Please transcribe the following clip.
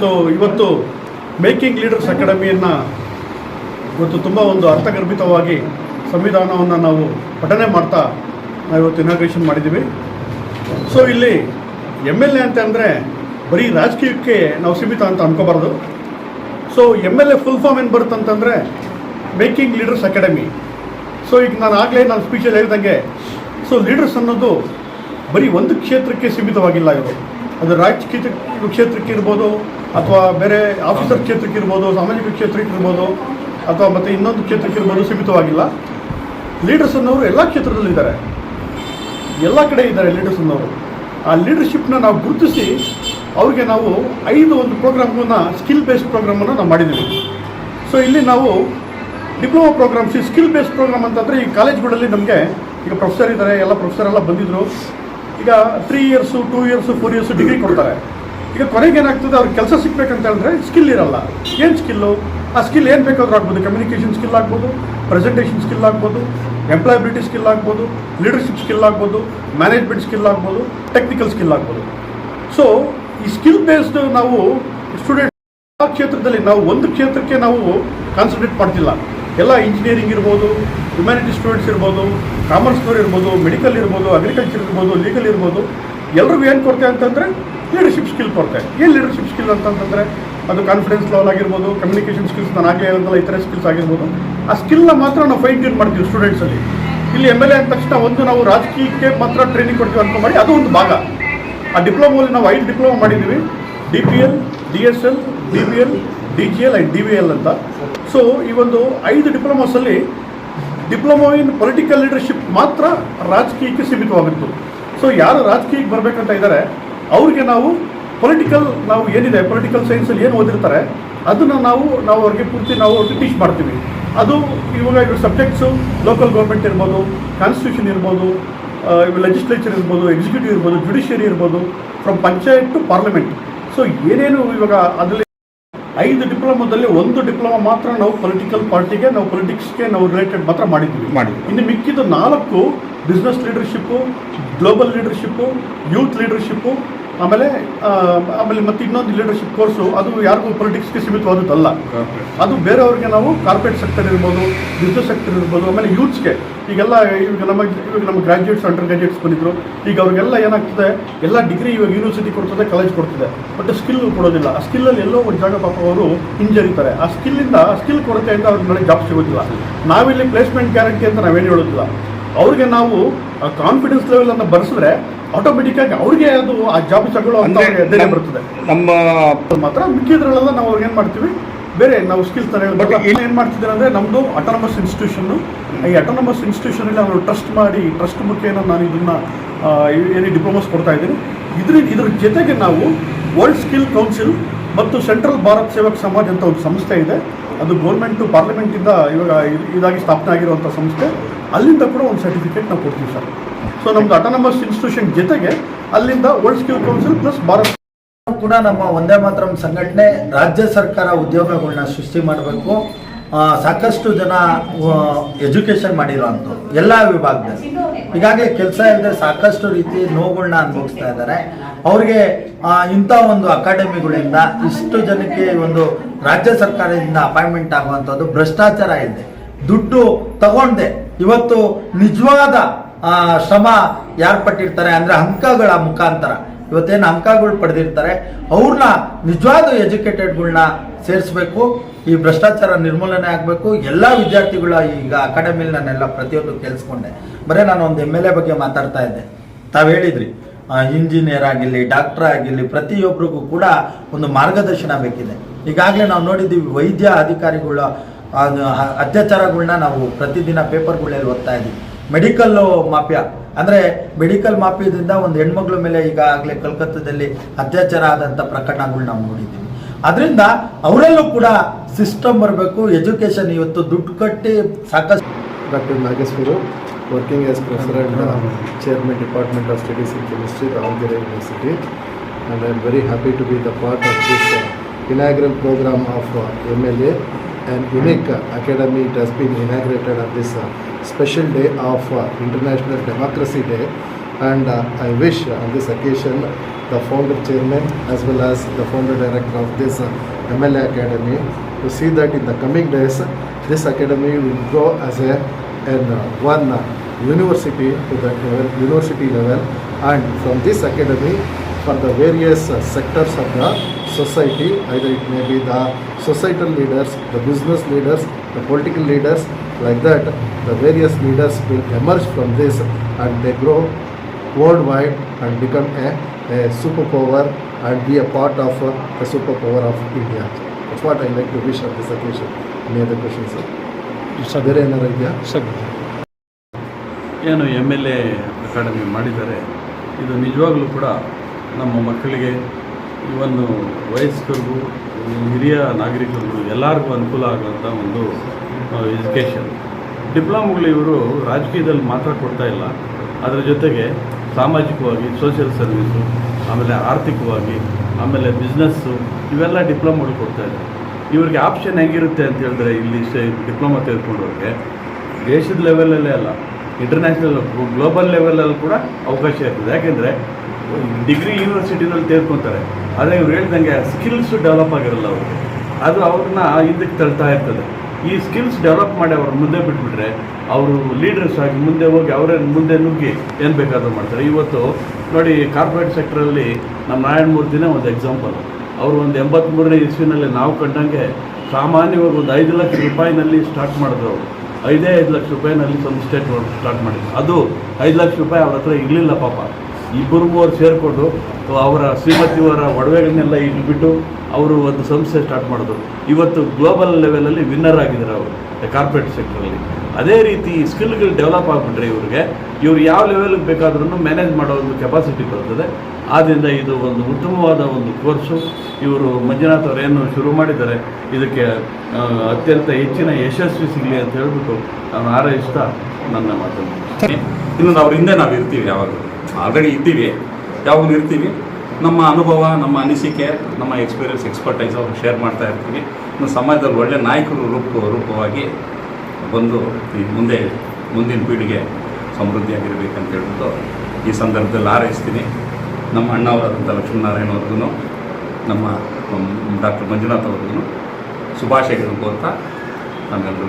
So ಇವತ್ತು making leaders ಅಕಾಡೆಮಿಯನ್ನು ಇವತ್ತು ತುಂಬ ಒಂದು ಅರ್ಥಗರ್ಭಿತವಾಗಿ ಸಂವಿಧಾನವನ್ನು ನಾವು ಪಠನೆ ಮಾಡ್ತಾ ನಾವು ಇವತ್ತು ಇನಾಗ್ರೇಷನ್ ಮಾಡಿದ್ದೀವಿ. ಸೊ ಇಲ್ಲಿ ಎಂ ಎಲ್ ಎ ಅಂತ ಅಂದರೆ ಬರೀ ರಾಜಕೀಯಕ್ಕೆ ನಾವು ಸೀಮಿತ ಅಂತ ಅಂದ್ಕೋಬಾರ್ದು so M L A full form ಏನು ಬರುತ್ತೆ ಅಂತಂದರೆ ಮೇಕಿಂಗ್ ಲೀಡರ್ಸ್ ಅಕಾಡೆಮಿ ಸೊ ಈಗ ನಾನು ಆಗಲೇ ನಾನು ಸ್ಪೀಚಲ್ಲಿ ಹೇಳಿದಂಗೆ ಸೊ ಲೀಡರ್ಸ್ ಅನ್ನೋದು ಬರೀ ಒಂದು ಕ್ಷೇತ್ರಕ್ಕೆ ಸೀಮಿತವಾಗಿಲ್ಲ ಇವರು ಅದು ರಾಜಕೀಯ ಕ್ಷೇತ್ರಕ್ಕೆ ಇರ್ಬೋದು ಅಥವಾ ಬೇರೆ ಆಫೀಸರ್ ಕ್ಷೇತ್ರಕ್ಕೆ ಇರ್ಬೋದು ಸಾಮಾಜಿಕ ಕ್ಷೇತ್ರಕ್ಕೆ ಇರ್ಬೋದು ಅಥವಾ ಮತ್ತು ಇನ್ನೊಂದು ಕ್ಷೇತ್ರಕ್ಕೆ ಇರ್ಬೋದು ಸೀಮಿತವಾಗಿಲ್ಲ. ಲೀಡರ್ಸ್ ಅನ್ನೋರು ಎಲ್ಲ ಕ್ಷೇತ್ರದಲ್ಲಿದ್ದಾರೆ. ಎಲ್ಲ ಕಡೆ ಇದ್ದಾರೆ ಲೀಡರ್ಸ್ ಅನ್ನೋರು. ಆ ಲೀಡರ್ಶಿಪ್ನ ನಾವು ಗುರುತಿಸಿ, ಅವ್ರಿಗೆ ನಾವು ಐದು ಒಂದು ಪ್ರೋಗ್ರಾಮ್ಗಳನ್ನ ಸ್ಕಿಲ್ ಬೇಸ್ಡ್ ಪ್ರೋಗ್ರಾಮನ್ನು ನಾವು ಮಾಡಿದ್ದೀವಿ. ಸೊ ಇಲ್ಲಿ ನಾವು ಡಿಪ್ಲೊಮಾ ಪ್ರೋಗ್ರಾಮ್ಸ್ ಈ ಸ್ಕಿಲ್ ಬೇಸ್ಡ್ ಪ್ರೋಗ್ರಾಮ್ ಅಂತಂದರೆ ಈ ಕಾಲೇಜ್ಗಳಲ್ಲಿ ನಮಗೆ ಈಗ ಪ್ರೊಫೆಸರ್ ಇದ್ದಾರೆ, ಎಲ್ಲ ಪ್ರೊಫೆಸರ್ ಎಲ್ಲ ಬಂದಿದ್ದರು ಈಗ three years two years four years degree ಕೊಡ್ತಾರೆ. ಈಗ ಕೊನೆಗೆ ಏನಾಗ್ತದೆ, ಅವ್ರಿಗೆ ಕೆಲಸ ಸಿಗ್ಬೇಕಂತ ಹೇಳಿದ್ರೆ ಸ್ಕಿಲ್ ಇರಲ್ಲ. ಏನು ಸ್ಕಿಲ್ಲು ಆ ಸ್ಕಿಲ್ ಏನು ಬೇಕಾದ್ರೂ ಆಗ್ಬೋದು. ಕಮ್ಯುನಿಕೇಷನ್ ಸ್ಕಿಲ್ ಆಗ್ಬೋದು ಪ್ರೆಸೆಂಟೇಷನ್ ಸ್ಕಿಲ್ ಆಗ್ಬೋದು ಎಂಪ್ಲಾಯಬಿಲಿಟಿ ಸ್ಕಿಲ್ ಆಗ್ಬೋದು ಲೀಡರ್ಶಿಪ್ ಸ್ಕಿಲ್ ಆಗ್ಬೋದು ಮ್ಯಾನೇಜ್ಮೆಂಟ್ ಸ್ಕಿಲ್ ಆಗ್ಬೋದು ಟೆಕ್ನಿಕಲ್ ಸ್ಕಿಲ್ ಆಗ್ಬೋದು. ಸೊ ಈ ಸ್ಕಿಲ್ ಬೇಸ್ಡ್ ನಾವು ಸ್ಟೂಡೆಂಟ್ ಆ ಕ್ಷೇತ್ರದಲ್ಲಿ ನಾವು ಒಂದು ಕ್ಷೇತ್ರಕ್ಕೆ ನಾವು ಕಾನ್ಸಂಟ್ರೇಟ್ ಮಾಡ್ತಿಲ್ಲ. ಎಲ್ಲ ಇಂಜಿನಿಯರಿಂಗ್ ಇರ್ಬೋದು ಹ್ಯುಮ್ಯಾನಿಟಿ ಸ್ಟೂಡೆಂಟ್ಸ್ ಇರ್ಬೋದು ಕಾಮರ್ಸ್ನವ್ರು ಇರ್ಬೋದು ಮೆಡಿಕಲ್ ಇರ್ಬೋದು ಅಗ್ರಿಕಲ್ಚರ್ ಇರ್ಬೋದು ಲೀಗಲ್ ಇರ್ಬೋದು, ಎಲ್ರಿಗೂ ಏನು ಕೊರತೆ ಅಂತಂದರೆ ಲೀಡರ್ಶಿಪ್ ಸ್ಕಿಲ್ ಕೊರತೆ. ಏನು ಲೀಡರ್ಶಿಪ್ ಸ್ಕಿಲ್ ಅಂತಂತಂದರೆ, ಅದು ಕಾನ್ಫಿಡೆನ್ಸ್ ಲೆವೆಲ್ ಆಗಿರ್ಬೋದು ಕಮ್ಯುನಿಕೇಷನ್ ಸ್ಕಿಲ್ಸ್ ನಾನು ಆಗಲೇ ಇತರ ಸ್ಕಿಲ್ಸ್ ಆಗಿರ್ಬೋದು. ಆ ಸ್ಕಿಲ್ನ ಮಾತ್ರ ನಾವು ಫೈನ್ ಟ್ಯೂನ್ ಮಾಡ್ತೀವಿ ಸ್ಟೂಡೆಂಟ್ಸಲ್ಲಿ ಇಲ್ಲಿ ಎಂ ಎಲ್ ಎ ಅಂದ ತಕ್ಷಣ ಒಂದು ನಾವು ರಾಜಕೀಯಕ್ಕೆ ಮಾತ್ರ ಟ್ರೈನಿಂಗ್ ಕೊಡ್ತೀವಿ ಮಾಡಿ ಅದು ಒಂದು ಭಾಗ. ಆ ಡಿಪ್ಲೊಮೋಲಿ ನಾವು ಐದು ಡಿಪ್ಲೊಮಾ ಮಾಡಿದ್ದೀವಿ D P L D S L D B L D G L and D V L ಅಂತ. ಸೊ ಈ ಒಂದು ಐದು ಡಿಪ್ಲೊಮಾಸಲ್ಲಿ ಡಿಪ್ಲೊಮಾ ಇನ್ ಪೊಲಿಟಿಕಲ್ ಲೀಡರ್ಶಿಪ್ ಮಾತ್ರ ರಾಜಕೀಯಕ್ಕೆ ಸೀಮಿತವಾಗಿತ್ತು. ಸೊ ಯಾರು ರಾಜಕೀಯಕ್ಕೆ ಬರಬೇಕಂತ ಇದ್ದಾರೆ ಅವ್ರಿಗೆ ನಾವು ಪೊಲಿಟಿಕಲ್ ನಾವು ಏನಿದೆ ಪೊಲಿಟಿಕಲ್ ಸೈನ್ಸಲ್ಲಿ ಏನು ಓದಿರ್ತಾರೆ ಅದನ್ನು ನಾವು ನಾವು ಅವ್ರಿಗೆ ಪೂರ್ತಿ ನಾವು ಅವ್ರಿಗೆ ಟೀಚ್ ಮಾಡ್ತೀವಿ. ಅದು ಇವಾಗ ಇವ್ರ ಸಬ್ಜೆಕ್ಟ್ಸು ಲೋಕಲ್ ಗೌರ್ಮೆಂಟ್ ಇರ್ಬೋದು ಕಾನ್ಸ್ಟಿಟ್ಯೂಷನ್ ಇರ್ಬೋದು ಲೆಜಿಸ್ಲೇಚರ್ ಇರ್ಬೋದು ಎಕ್ಸಿಕ್ಯೂಟಿವ್ ಇರ್ಬೋದು ಜುಡಿಷಿಯರಿ ಇರ್ಬೋದು from panchayat to parliament so ಏನೇನು ಇವಾಗ ಅದರಲ್ಲಿ ಐದು ಡಿಪ್ಲೊಮಾದಲ್ಲಿ ಒಂದು ಡಿಪ್ಲೊಮಾ ಮಾತ್ರ ನಾವು ಪೊಲಿಟಿಕಲ್ ಪಾರ್ಟಿಗೆ ನಾವು ಪೊಲಿಟಿಕ್ಸ್ಗೆ ನಾವು ರಿಲೇಟೆಡ್ ಮಾತ್ರ ಮಾಡಿದ್ವಿ ಮಾಡಿ ಇನ್ನು ಮಿಕ್ಕಿದ ನಾಲ್ಕು business leadership global leadership youth leadership ಆಮೇಲೆ ಆಮೇಲೆ ಮತ್ತೆ ಇನ್ನೊಂದು ಲೀಡರ್ಶಿಪ್ ಕೋರ್ಸು ಅದು ಯಾರಿಗೂ ಪೊಲಿಟಿಕ್ಸ್ಗೆ ಸೀಮಿತವಾದದ್ದಲ್ಲ. ಅದು ಬೇರೆಯವ್ರಿಗೆ ನಾವು ಕಾರ್ಪೊರೇಟ್ ಸೆಕ್ಟರ್ ಇರ್ಬೋದು ಬಿಸ್ನೆಸ್ ಸೆಕ್ಟರ್ ಇರ್ಬೋದು ಆಮೇಲೆ ಯೂತ್ಸ್ಗೆ ಈಗೆಲ್ಲ ಇವಾಗ ನಮ್ಮ ಇವಾಗ ನಮ್ಮ ಗ್ರಾಜ್ಯುಯೇಟ್ಸ್ ಅಂಡರ್ ಗ್ರಾಜ್ಯುಯೇಟ್ಸ್ ಬಂದಿದ್ರು. ಈಗ ಅವ್ರಿಗೆಲ್ಲ ಏನಾಗ್ತದೆ ಎಲ್ಲ ಡಿಗ್ರಿ ಇವಾಗ ಯೂನಿವರ್ಸಿಟಿ ಕೊಡ್ತದೆ ಕಾಲೇಜ್ ಕೊಡ್ತದೆ. ಬಟ್ ಸ್ಕಿಲ್ ಕೊಡೋದಿಲ್ಲ. ಆ ಸ್ಕಿಲ್ಲಲ್ಲಿ ಎಲ್ಲೋ ಒಂದು ಜಾಗ ಪಾಪ ಅವರು ಹಿಂಜರಿತಾರೆ. ಆ ಸ್ಕಿಲ್ಲಿಂದ ಆ ಸ್ಕಿಲ್ ಕೊರತೆಯಿಂದ ಅವ್ರಿಗೆ ನನಗೆ ಜಾಬ್ ಸಿಗೋದಿಲ್ಲ. ನಾವಿಲ್ಲಿ ಪ್ಲೇಸ್ಮೆಂಟ್ ಗ್ಯಾರಂಟಿ ಅಂತ ನಾವೇನು ಹೇಳೋದಿಲ್ಲ. ಅವ್ರಿಗೆ ನಾವು ಕಾನ್ಫಿಡೆನ್ಸ್ ಲೆವೆಲನ್ನು ಬರೆಸಿದ್ರೆ ಆಟೋಮೆಟಿಕ್ಕಾಗಿ ಅವ್ರಿಗೆ ಅದು ಆ ಜಾಬ್ ತಗೊಳ್ಳೋ ಅಂತ ಧೈರ್ಯ ಬರ್ತದೆ ನಮ್ಮ ಮಾತ್ರ ಮಿಕ್ಕಿದ್ರಲ್ಲೆಲ್ಲ ನಾವು ಅವ್ರಿಗೆ ಏನು ಮಾಡ್ತೀವಿ? ಬೇರೆ ನಾವು ಸ್ಕಿಲ್ಸ್ ತರ ಬಟ್ ಇಲ್ಲಿ ಏನು ಮಾಡ್ತಿದ್ದಾರೆ ಅಂದರೆ ನಮ್ಮದು ಅಟಾನಮಸ್ ಇನ್ಸ್ಟಿಟ್ಯೂಷನ್ನು ಈ ಅಟಾನಮಸ್ ಇನ್ಸ್ಟಿಟ್ಯೂಷನಲ್ಲಿ ಅವರು ಟ್ರಸ್ಟ್ ಮಾಡಿ ಟ್ರಸ್ಟ್ ಮುಖೇನ ನಾನು ಇದನ್ನು ಏನು ಡಿಪ್ಲೊಮಾಸ್ ಕೊಡ್ತಾ ಇದ್ದೀನಿ. ಇದ್ರ ಇದ್ರ ಜೊತೆಗೆ ನಾವು ವರ್ಲ್ಡ್ ಸ್ಕಿಲ್ ಕೌನ್ಸಿಲ್ ಮತ್ತು ಸೆಂಟ್ರಲ್ ಭಾರತ್ ಸೇವಕ್ ಸಮಾಜ್ ಅಂತ ಒಂದು ಸಂಸ್ಥೆ ಇದೆ. ಅದು ಗೌರ್ಮೆಂಟು ಪಾರ್ಲಿಮೆಂಟಿಂದ ಇವಾಗ ಇದ್- ಇದಾಗಿ ಸ್ಥಾಪನೆ ಆಗಿರುವಂಥ ಸಂಸ್ಥೆ. ಅಲ್ಲಿಂದ ಕೂಡ ಒಂದು ಸರ್ಟಿಫಿಕೇಟ್ ನಾವು ಕೊಡ್ತೀವಿ ಸರ್. ಸೊ ನಮ್ದು ಅಟಾನಮಸ್ ಇನ್ಸ್ಟಿಟ್ಯೂಷನ್ ಜೊತೆಗೆ ಅಲ್ಲಿಂದ world skill council plus Bharat ಕೂಡ ನಮ್ಮ ಒಂದೇ ಮಾತ್ರ ಸಂಘಟನೆ, ರಾಜ್ಯ ಸರ್ಕಾರ ಉದ್ಯೋಗಗಳನ್ನ ಸೃಷ್ಟಿ ಮಾಡಬೇಕು. ಸಾಕಷ್ಟು ಜನ ಎಜುಕೇಶನ್ ಮಾಡಿರೋಂಥವ್ರು ಎಲ್ಲ ವಿಭಾಗದಲ್ಲಿ. ಈಗಾಗಲೇ ಕೆಲಸ ಇಲ್ಲದೆ ಸಾಕಷ್ಟು ರೀತಿ ನೋವುಗಳನ್ನ ಅನುಭವಿಸ್ತಾ ಇದ್ದಾರೆ. ಅವ್ರಿಗೆ ಇಂಥ ಒಂದು ಅಕಾಡೆಮಿಗಳಿಂದ ಇಷ್ಟು ಜನಕ್ಕೆ ಒಂದು ರಾಜ್ಯ ಸರ್ಕಾರದಿಂದ ಅಪಾಯಿಂಟ್ಮೆಂಟ್ ಆಗುವಂಥದ್ದು ಭ್ರಷ್ಟಾಚಾರ ಇದೆ. ದುಡ್ಡು ತಗೊಂಡೆ. ಇವತ್ತು ನಿಜವಾದ ಶ್ರಮ ಯಾರು ಪಟ್ಟಿರ್ತಾರೆ ಅಂದ್ರೆ ಅಂಕಗಳ ಮುಖಾಂತರ. ಇವತ್ತೇನು ಅಂಕಗಳು ಪಡೆದಿರ್ತಾರೆ ಅವ್ರನ್ನ ನಿಜವಾದ ಎಜುಕೇಟೆಡ್ಗಳನ್ನ ಸೇರಿಸ್ಬೇಕು, ಈ ಭ್ರಷ್ಟಾಚಾರ ನಿರ್ಮೂಲನೆ ಆಗಬೇಕು. ಎಲ್ಲ ವಿದ್ಯಾರ್ಥಿಗಳ ಈಗ ಅಕಾಡೆಮಿಲಿ ನಾನೆಲ್ಲ ಪ್ರತಿಯೊಂದು ಕೇಳಿಸ್ಕೊಂಡೆ. ಬರೀ ನಾನು ಒಂದು ಎಂ ಎಲ್ ಎ ಬಗ್ಗೆ ಮಾತಾಡ್ತಾ ಇದ್ದೆ. ತಾವು ಹೇಳಿದ್ರಿ ಇಂಜಿನಿಯರ್ ಆಗಿರಲಿ, ಡಾಕ್ಟರ್ ಆಗಿರಲಿ ಪ್ರತಿಯೊಬ್ಬರಿಗೂ ಕೂಡ ಒಂದು ಮಾರ್ಗದರ್ಶನ ಬೇಕಿದೆ. ಈಗಾಗಲೇ ನಾವು ನೋಡಿದ್ದೀವಿ, ವೈದ್ಯ ಅಧಿಕಾರಿಗಳ ಅತ್ಯಾಚಾರಗಳನ್ನ ನಾವು ಪ್ರತಿದಿನ ಪೇಪರ್ಗಳಲ್ಲಿ ಓದ್ತಾ ಇದ್ದೀವಿ. Medical mafia. ಅಂದ್ರೆ ಮೆಡಿಕಲ್ ಮಾಫಿಯದಿಂದ ಒಂದು ಹೆಣ್ಮಗಳ ಮೇಲೆ ಈಗಾಗಲೇ ಕಲ್ಕತ್ತಾದಲ್ಲಿ ಅತ್ಯಾಚಾರ ಆದಂತ ಪ್ರಕರಣಗಳು ನಾವು ನೋಡಿದ್ದೀವಿ. ಅದರಿಂದ ಅವರಲ್ಲೂ ಕೂಡ ಸಿಸ್ಟಮ್ ಬರಬೇಕು. ಎಜುಕೇಶನ್ ಇವತ್ತು ದುಡ್ಡು ಕಟ್ಟಿ ಸಾಕಷ್ಟು Nageshwar working as president chairman department of studies in chemistry Davanagere university and I am very happy to be the part of this inaugural programme of M L A and unique academy it has been inaugurated of this special day of uh, International Democracy Day. And uh, I wish on this occasion the founder chairman as well as the founder director of this uh, MLA Academy to see that in the coming days this academy will grow as a an, one university to the level, university level and from this academy for the various sectors of the society either it may be the societal leaders the business leaders the political leaders like that the various leaders will emerge from this and they grow worldwide and become a, a superpower and be a part of uh, the superpower of India. That's what I like to wish on this occasion. Any other questions, sir? ಬೇರೆ ಏನಾರು ಇದೆಯಾ ಏನು M L A academy ಮಾಡಿದ್ದಾರೆ ಇದು ನಿಜವಾಗ್ಲೂ ಕೂಡ ನಮ್ಮ ಮಕ್ಕಳಿಗೆ ಇವನ್ನು ವಯಸ್ಕರಿಗೂ ಹಿರಿಯ ನಾಗರಿಕರಿಗೂ ಎಲ್ಲರಿಗೂ ಅನುಕೂಲ ಆಗುವಂಥ ಒಂದು ಎಜುಕೇಷನ್ ಡಿಪ್ಲೊಮಗಳು ಇವರು ರಾಜಕೀಯದಲ್ಲಿ ಮಾತ್ರ ಕೊಡ್ತಾ ಇಲ್ಲ. ಅದರ ಜೊತೆಗೆ ಸಾಮಾಜಿಕವಾಗಿ ಸೋಷಿಯಲ್ ಸರ್ವೀಸು ಆಮೇಲೆ ಆರ್ಥಿಕವಾಗಿ, ಆಮೇಲೆ ಬಿಸ್ನೆಸ್ಸು ಇವೆಲ್ಲ ಡಿಪ್ಲೊಮಗಳು ಕೊಡ್ತಾ ಇದೆ. ಇವ್ರಿಗೆ ಆಪ್ಷನ್ ಹೆಂಗಿರುತ್ತೆ ಅಂತ ಹೇಳಿದ್ರೆ ಇಲ್ಲಿ ಡಿಪ್ಲೊಮಾ ತೆಗೆದುಕೊಂಡವ್ರಿಗೆ. ದೇಶದ ಲೆವೆಲಲ್ಲೇ ಅಲ್ಲ ಇಂಟರ್ನ್ಯಾಷನಲ್ ಗ್ಲೋಬಲ್ ಲೆವೆಲಲ್ಲಿ ಕೂಡ ಅವಕಾಶ ಇರ್ತದೆ. ಯಾಕೆಂದರೆ ಡಿಗ್ರಿ ಯೂನಿವರ್ಸಿಟಿನಲ್ಲಿ ತೇರ್ಕೊತಾರೆ ಆದರೆ ಇವ್ರು ಹೇಳ್ದಂಗೆ ಸ್ಕಿಲ್ಸು ಡೆವಲಪ್ ಆಗಿರಲ್ಲ ಅವ್ರಿಗೆ. ಅದು ಅವ್ರನ್ನ ಹಿಂದಕ್ಕೆ ತಳ್ತಾ ಇರ್ತದೆ. ಈ ಸ್ಕಿಲ್ಸ್ ಡೆವಲಪ್ ಮಾಡಿ ಅವ್ರ ಮುಂದೆ ಬಿಟ್ಬಿಟ್ರೆ ಅವರು ಲೀಡರ್ಸ್ ಆಗಿ ಮುಂದೆ ಹೋಗಿ ಅವರೇ ಮುಂದೆ ನುಗ್ಗಿ ಏನು ಬೇಕಾದರೂ ಮಾಡ್ತಾರೆ. ಇವತ್ತು ನೋಡಿ ಕಾರ್ಪೊರೇಟ್ ಸೆಕ್ಟ್ರಲ್ಲಿ ನಮ್ಮ ನಾರಾಯಣಮೂರ್ತಿನೇ ಒಂದು ಎಕ್ಸಾಂಪಲ್ ಅವರು ಒಂದು ಎಂಬತ್ತ್ಮೂರನೇ ಇಸ್ವಿನಲ್ಲಿ ನಾವು ಕಂಡಂಗೆ ಸಾಮಾನ್ಯವಾಗಿ ಒಂದು ಐದು ಲಕ್ಷ ರೂಪಾಯಿನಲ್ಲಿ ಸ್ಟಾರ್ಟ್ ಮಾಡಿದ್ರು. ಅವರು ಐದೇ ಐದು ಲಕ್ಷ ರೂಪಾಯಿನಲ್ಲಿ ಸಂಸ್ಥೆ ಸ್ಟಾರ್ಟ್ ಮಾಡಿದ್ರು. ಅದು ಐದು ಲಕ್ಷ ರೂಪಾಯಿ ಅವ್ರ ಹತ್ರ ಇರಲಿಲ್ಲ ಪಾಪ. ಇಬ್ಬರು ಅವ್ರು ಸೇರಿಕೊಂಡು ಅವರ ಶ್ರೀಮತಿಯವರ ಒಡವೆಗಳನ್ನೆಲ್ಲ ಇಟ್ಬಿಟ್ಟು ಅವರು ಒಂದು ಸಂಸ್ಥೆ ಸ್ಟಾರ್ಟ್ ಮಾಡಿದ್ರು. ಇವತ್ತು ಗ್ಲೋಬಲ್ ಲೆವೆಲಲ್ಲಿ ವಿನ್ನರ್ ಆಗಿದ್ದಾರೆ ಅವರು ಕಾರ್ಪೊರೇಟ್ ಸೆಕ್ಟ್ರಲ್ಲಿ ಅದೇ ರೀತಿ ಸ್ಕಿಲ್ಗಳು ಡೆವಲಪ್ ಆಗಿಬಿಟ್ರೆ ಇವರಿಗೆ, ಇವರು ಯಾವ ಲೆವೆಲ್ಗೆ ಬೇಕಾದ್ರೂ ಮ್ಯಾನೇಜ್ ಮಾಡೋ ಒಂದು ಕೆಪಾಸಿಟಿ ಬರ್ತದೆ. ಆದ್ದರಿಂದ ಇದು ಒಂದು ಉತ್ತಮವಾದ ಒಂದು ಕೋರ್ಸು ಇವರು ಮಂಜುನಾಥ್ ಅವರೇನು ಶುರು ಮಾಡಿದ್ದಾರೆ, ಇದಕ್ಕೆ ಅತ್ಯಂತ ಹೆಚ್ಚಿನ ಯಶಸ್ವಿ ಸಿಗಲಿ ಅಂತ ಹೇಳ್ಬಿಟ್ಟು ನಾನು ಹಾರೈಸ್ತಾ ನನ್ನ ಮಾತನ್ನು ಇನ್ನು ನಾವು ಹಿಂದೆ ನಾವು ಇರ್ತೀವಿ ಯಾವಾಗ ಆಲ್ರೆಡಿ ಇದ್ದೀವಿ, ಯಾವಾಗಲೂ ಇರ್ತೀವಿ. ನಮ್ಮ ಅನುಭವ, ನಮ್ಮ ಅನಿಸಿಕೆ, ನಮ್ಮ ಎಕ್ಸ್ಪೀರಿಯನ್ಸ್ ಎಕ್ಸ್ಪರ್ಟೈಸ್ ಅವ್ರು ಶೇರ್ ಮಾಡ್ತಾ ಇರ್ತೀವಿ. ನಮ್ಮ ಸಮಾಜದಲ್ಲಿ ಒಳ್ಳೆ ನಾಯಕರು ರೂಪ, ರೂಪವಾಗಿ ಬಂದು ಈ ಮುಂದೆ, ಮುಂದಿನ ಪೀಳಿಗೆ ಸಮೃದ್ಧಿಯಾಗಿರಬೇಕಂತ ಹೇಳ್ಬಿಟ್ಟು ಈ ಸಂದರ್ಭದಲ್ಲಿ ಹಾರೈಸ್ತೀನಿ. ನಮ್ಮ ಅಣ್ಣವರಾದಂಥ ಲಕ್ಷ್ಮೀನಾರಾಯಣ ಅವ್ರಿಗೂ ನಮ್ಮ ಡಾಕ್ಟರ್ ಮಂಜುನಾಥ್ ಅವ್ರಿಗೂ ಶುಭಾಶಯಗಳನ್ನು ಕೋರ್ತಾ ನಮ್ಮೆಲ್ಲರಿಗೂ